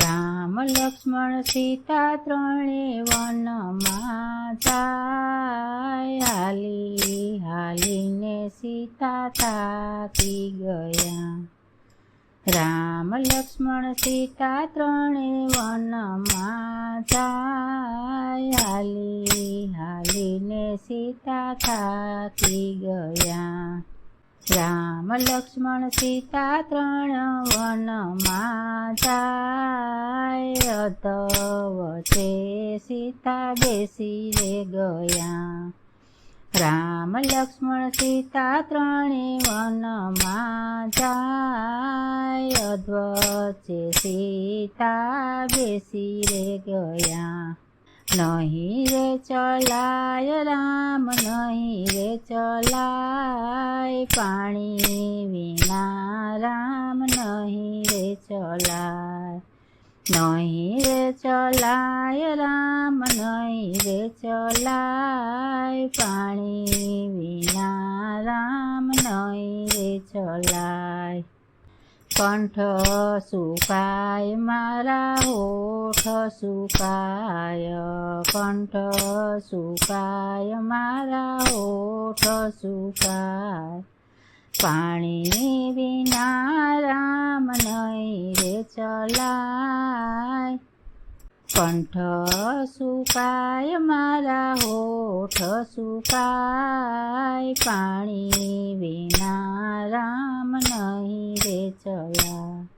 રામ, લક્ષ્મણ, સીતા ત્રણે વનમાં જાય હાલી, હાલીને સીતા થાકી ગયા. રામ, લક્ષ્મણ, સીતા ત્રણે વનમાં જાય હાલી, હાલીને સીતા થાકી ગયા. રામ લક્ષ્મણ સીતા ત્રણ વનમાં જાય અધવચે સીતા બેસી રે ગયા રામ લક્ષ્મણ સીતા ત્રણે વનમાં જાય અધ્વચે સીતા બેસી રે ગયા. नहीं रे चलाय राम नहीं रे चलाय पानी बिना राम नहीं रे चलाय। नहीं रे चलाय राम नहीं रे चलाय पानी बिना राम नहीं रे चलाय। કંઠ સુકાય, મારા હોઠ સુકાય, કંઠ સુકાય, મારા હોઠ સુકાય. પાણી વિના રામ નહીં રે ચલાય. કંઠ સુકાય, મારા હોઠ સુકાય, પાણી વિના રામ નહીં રે ચલા.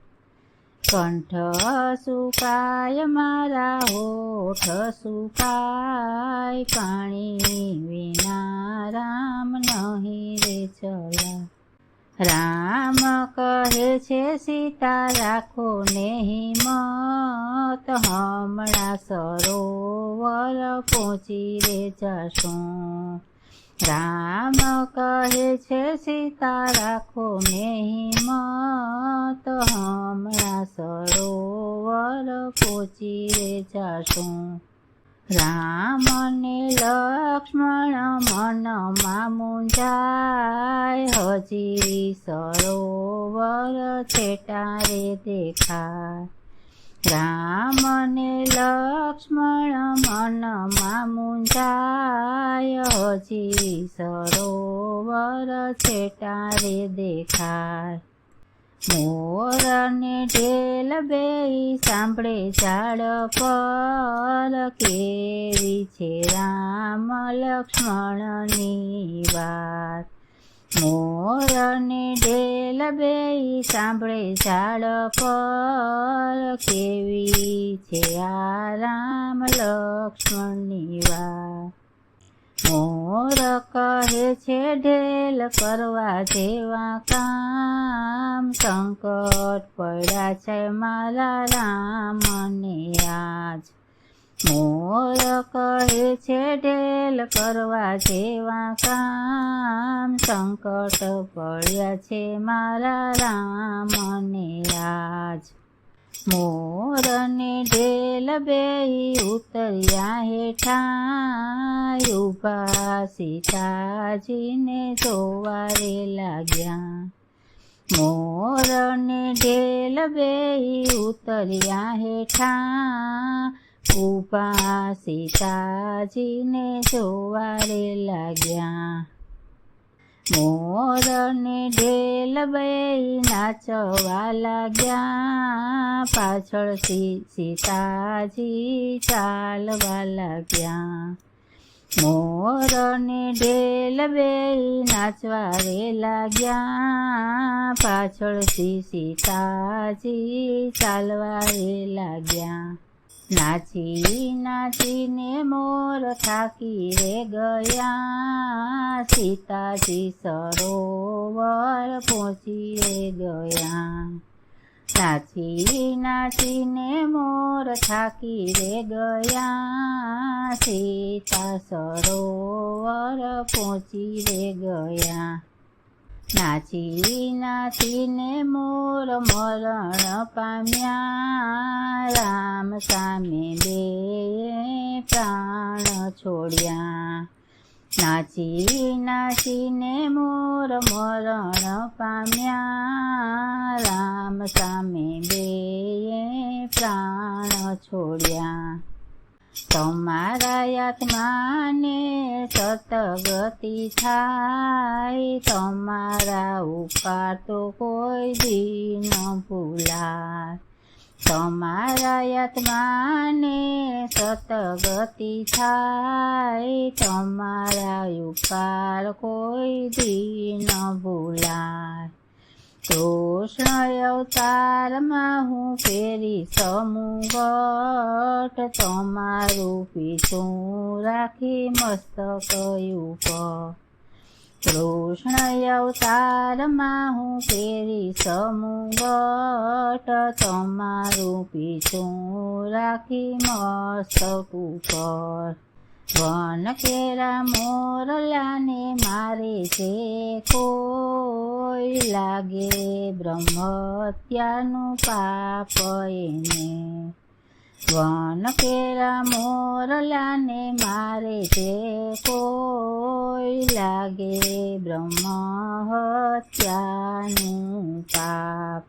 કંઠ સુકાય, મારા હોઠ સુકાય, પાણી વિના રામ નહીં રે ચલા. રામ કહે છે, સીતા રાખો ને હિંમત, હમણાં સરોવર પહોંચી રે જશું. રામ કહે છે, સીતા રાખો મેહી મત હમણાં સરોવર પોચી રે જાશું. રામ ને લક્ષ્મણ મનમાં મુંજાય હજી સરોવર છેટારે દેખાય. રામ ને લક્ષ્મણ મનમાં મુંજાય હજી સરોવર છેટારે દેખાય. મોરને ઢેલ બે સાંભળે ઝાડ પર. કેવી છે રામ લક્ષ્મણની વાત? મોર ને ઢેલ બે સાંભળે ઝાડ પર કેવી છે આ રામ લક્ષ્મણની મોર કહે છે ઢેલ કરવા જેવા કામ. સંકટ પડ્યા છે મારા રામને આજ. મોર કહે છે ઢેલ કરવા જેવા કામ. સંકટ પડ્યા છે મારા રામને આજ મોર ને ઢેલ બે ઉતર્યા હેઠા. ઊભા સીતાજીને જોવારે લાગ્યા. મોર ને ઢેલ બે ઉતર્યા હેઠા. ઊભા સીતાજીને જોવારે લાગ્યા. મોરને ઢેલ નાચવા લાગ્યા. પાછળ સીતાજી ચાલવા લાગ્યા. મોરને ઢેલ બે નાચવા રે લાગ્યા. પાછળ સીતાજી ચાલવા રે લાગ્યા. નાચી નાચીને મોર થાકી રે ગયા. સીતાજી સરોવર પહોંચી રે ગયા. નાચી નાચીને મોર થાકી રે ગયા. સીતા સરોવર પહોંચી રે ગયા. નાચી નાચીને મોર મરણ પામ્યા. રામ સામે બે પ્રાણ છોડ્યા. નાચી નાચીને મોર મરણ પામ્યા. રામ સામે બે પ્રાણ છોડ્યા. તમારા આત્માને સતગતિ થાય. તમારા ઉપકાર તો કોઈ દી ન ભૂલાય. તમારા આત્માને સતગતિ થાય. તમારા ઉપકાર કોઈ દી ન ભૂલાય. કૃષ્ણ અવતારમાં હું ફેરી સમુગટ તમારું પીછું રાખી મસ્તક ઉપર કૃષ્ણ અવતારમાં હું ફેરી સમુગટ તમારું પીછું રાખી મસ્તક ઉપર વન કેરા મોરલાને મારે છે કોઈ લાગે બ્રહ્મત્યાનું પાપ એને. વન કેરા મોરલાને મારે છે કોઈ લાગે બ્રહ્મ હત્યાનું પાપ.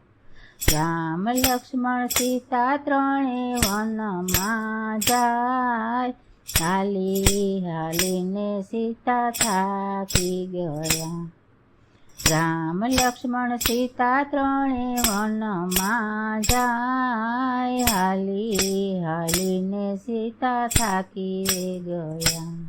રામ, લક્ષ્મણ, સીતા, ત્રણે વનમાં જાય. હાલી હાલીને સીતા થાકી ગયા. રામ લક્ષ્મણ સીતા ત્રણે વનમાં જાય. હાલી હાલીને સીતા થાકી ગયા.